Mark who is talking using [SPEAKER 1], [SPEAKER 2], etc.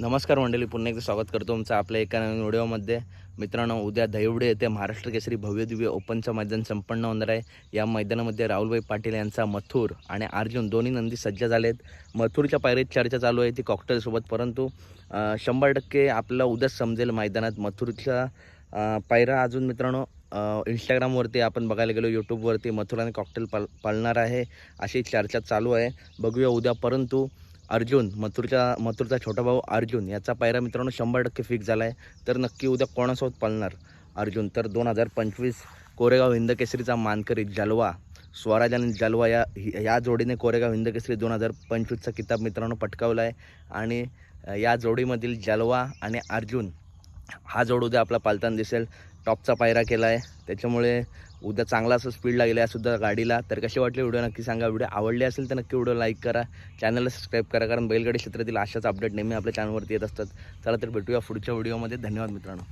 [SPEAKER 1] नमस्कार मंडळी पुन्हा एकदा स्वागत करतो तुमचं आपल्या एका नवीन व्हिडिओमध्ये. मित्रांनो उद्या दहिवडे येथे महाराष्ट्र केसरी भव्य दिव्य ओपनचं मैदान संपन्न होणार आहे. या मैदानामध्ये राहुलभाई पाटील यांचा मथुर आणि अर्जुन दोन्ही नंदी सज्ज झाले आहेत मथुरच्या पायरीत चर्चा चालू आहे ती कॉकटेलसोबत परंतु शंभर टक्के आपलं उद्याच समजेल मैदानात मथुरच्या पायरा अजून मित्रांनो इंस्टाग्रामवरती आपण बघायला गेलो यूट्यूबवरती मथुर आणि कॉकटेल पाल पालणार आहे अशी चर्चा चालू आहे. बघूया उद्या परंतु अर्जुन मथुरच्या मथुरचा छोटा भाऊ अर्जुन याचा पायरा मित्रांनो शंभर टक्के फिक्स झाला आहे तर नक्की उद्या कोणासोबत पळणार अर्जुन तर दोन हजार पंचवीस कोरेगाव हिंदकेसरीचा मानकरी जलवा स्वराज आणि जलवा या या जोडीने कोरेगाव हिंदकेसरी दोन हजार पंचवीसचा किताब मित्रांनो पटकावला आहे आणि या जोडीमधील जलवा आणि अर्जुन हा जोड उद्या आपला पालताना दिसेल. टॉपचा पायरा केला आहे त्याच्यामुळे उद्या चांगला असं स्पीड लागेल आहे सुद्धा गाडीला. तर कसे वाटले व्हिडिओ नक्की सांगा. व्हिडिओ आवडली असेल तर नक्की व्हिडिओ लाईक करा. चॅनलला सबस्क्राईब करा. कारण बैलगाडी क्षेत्रातील अशाच अपडेट नेहमी आपल्या चॅनलवरती येत असतात. चला तर भेटूया पुढच्या व्हिडिओमध्ये धन्यवाद मित्रांनो.